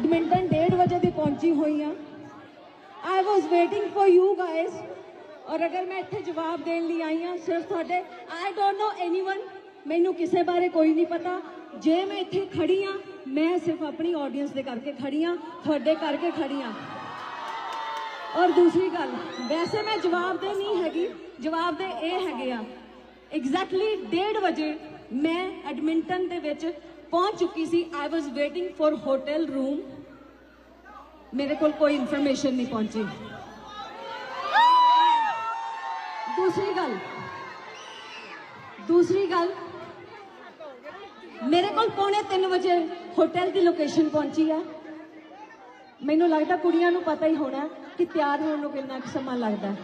Badminton 1:30 ਵਜੇ ਦੀ ਪਹੁੰਚੀ ਹੋਈ ਆ I was waiting for you guys ਔਰ ਅਗਰ ਮੈਂ ਇੱਥੇ ਜਵਾਬ ਦੇਣ ਲਈ ਆਈ ਆ ਸਿਰਫ ਤੁਹਾਡੇ ਆਈ ਡੋਨਟ ਨੋ ਐਨੀਵਨ ਮੈਨੂੰ ਕਿਸੇ ਬਾਰੇ ਕੋਈ ਨਹੀਂ ਪਤਾ। ਜੇ ਮੈਂ ਇੱਥੇ ਖੜੀ ਆ ਮੈਂ ਸਿਰਫ ਆਪਣੀ ਆਡੀਅנס ਦੇ ਕਰਕੇ ਖੜੀ ਆ ਤੁਹਾਡੇ ਕਰਕੇ ਖੜੀ ਆ ਔਰ ਦੂਸਰੀ ਗੱਲ, ਵੈਸੇ ਮੈਂ ਜਵਾਬ ਦੇ ਨਹੀਂ ਹੈਗੀ, ਜਵਾਬ ਦੇ ਇਹ ਹੈਗੇ ਆ। ਐਗਜ਼ੈਕਟਲੀ 1:30 ਵਜੇ ਮੈਂ ਐਡਮਿੰਟਨ ਦੇ ਵਿੱਚ ਪਹੁੰਚ ਚੁੱਕੀ ਸੀ I was waiting for hotel room ਮੇਰੇ ਕੋਲ ਕੋਈ ਇਨਫੋਰਮੇਸ਼ਨ ਨਹੀਂ ਪਹੁੰਚੀ। ਦੂਸਰੀ ਗੱਲ ਦੂਸਰੀ ਗੱਲ, ਮੇਰੇ ਕੋਲ ਪੌਣੇ 3 ਵਜੇ ਹੋਟਲ ਦੀ ਲੋਕੇਸ਼ਨ ਪਹੁੰਚੀ ਆ। ਮੈਨੂੰ ਲੱਗਦਾ ਕੁੜੀਆਂ ਨੂੰ ਪਤਾ ਹੀ ਹੋਣਾ ਕਿ ਤਿਆਰ ਹੋਣ ਨੂੰ ਕਿੰਨਾ ਕੁ ਸਮਾਂ ਲੱਗਦਾ।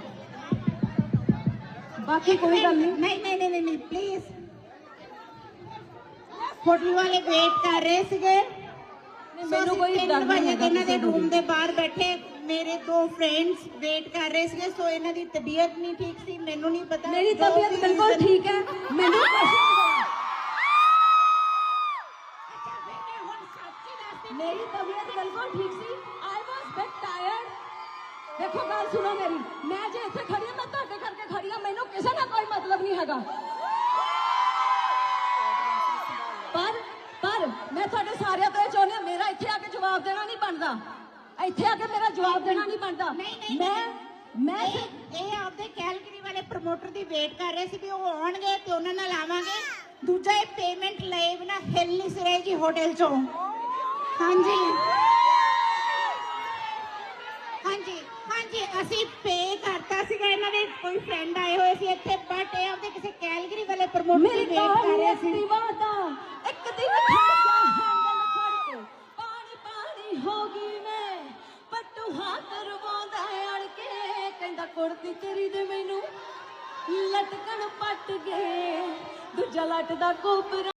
ਬਾਕੀ ਕੋਈ ਗੱਲ ਨਹੀਂ। ਨਹੀਂ ਨਹੀਂ ਨਹੀਂ ਪਲੀਜ਼ ਹੋਟਲ ਵਾਲੇ ਵੇਟ ਕਰ ਰਹੇ ਸੀਗੇ। ਮੈਨੂੰ ਕੋਈ ਡਰ ਨਹੀਂ ਇਹਨਾਂ ਦੇ ਰੂਮ। ਦੇ ਬਾਹਰ ਬੈਠੇ ਮੇਰੇ ਦੋ ਫਰੈਂਡਸ ਵੇਟ ਕਰ ਰਹੇ ਸੀਗੇ ਸੋ ਇਹਨਾਂ ਦੀ ਤਬੀਅਤ ਨਹੀਂ ਠੀਕ ਸੀ ਮੈਨੂੰ ਨਹੀਂ ਪਤਾ। ਮੇਰੀ ਤਬੀਅਤ ਬਿਲਕੁਲ ਠੀਕ ਹੈ ਮੈਨੂੰ ਮੇਰੀ ਤਬੀਅਤ ਬਿਲਕੁਲ ਠੀਕ ਸੀ ਆਈ ਵਾਸ ਬਿਟ ਟਾਇਰਡ ਦੇਖੋ ਗੱਲ ਸੁਣੋ ਮੇਰੀ ਮੈਂ ਜੇ ਇੱਥੇ ਖੜੀ ਹਾਂ ਮੈਂ ਤੁਹਾਡੇ ਕਰਕੇ ਖੜੀ ਹਾਂ ਮੈਨੂੰ ਕਿਸੇ ਨਾਲ ਕੋਈ ਮਤਲਬ ਨਹੀਂ ਹੈਗਾ ਪਰ ਪਰ ਮੈਂ ਤੁਹਾਡੇ ਸਾਰਿਆਂ ਤੋਂ ਇਹ ਚਾਹੁੰਦੀ ਹਾਂ ਮੇਰਾ ਇੱਥੇ ਆ ਕੇ ਜਵਾਬ ਦੇਣਾ ਨਹੀਂ ਬਣਦਾ। ਇੱਥੇ ਆ ਕੇ ਮੇਰਾ ਜਵਾਬ ਦੇਣਾ ਨਹੀਂ ਬਣਦਾ। ਮੈਂ ਮੈਂ ਇਹ ਆਪਦੇ ਕੈਲਗਰੀ ਵਾਲੇ ਪ੍ਰਮੋਟਰ ਦੀ ਵੇਟ ਕਰ ਰਹੇ ਸੀ ਵੀ ਉਹ ਆਉਣਗੇ ਤੇ ਉਹਨਾਂ ਨਾਲ ਆਵਾਂਗੇ। ਦੂਜਾ ਇਹ ਪੇਮੈਂਟ ਲਏ ਬਿਨਾ ਹਿੱਲ ਨਹੀਂ ਸੀ ਰਹੇ ਜੀ ਹੋਟਲ ਚੋਂ। ਹਾਂਜੀ। ਹਾਂਜੀ ਹਾਂਜੀ ਅਸੀਂ ਪੇ ਕਰਤਾ ਸੀਗਾ ਇਹਨਾਂ ਦੇ। ਕੋਈ ਫਰੈਂਡ ਆਏ ਹੋਏ ਸੀ ਇੱਥੇ ਬਟ ਇਹ ਆਪਦੇ ਕਿਸੇ ਕੈਲਗਰੀ ਵਾਲੇ ਪ੍ਰਮੋਟਰ ਦੀ ਵੇਟ ਕਰ ਰਹੇ ਸੀ। ਇੱਕ ਦਿਨ ਹੋ ਗਈ ਮੈਂ ਪੱਟੂ ਹੱਥ ਰਵਾਉਂਦਾ ਅੜ ਕੇ ਕਹਿੰਦਾ, ਕੁੜਤੀ ਤੇਰੀ ਦੇ ਮੈਨੂੰ ਲਟਕਣ ਪੱਟ ਗਏ। ਦੂਜਾ ਲੱਟ ਦਾ ਕੋਪਰਾ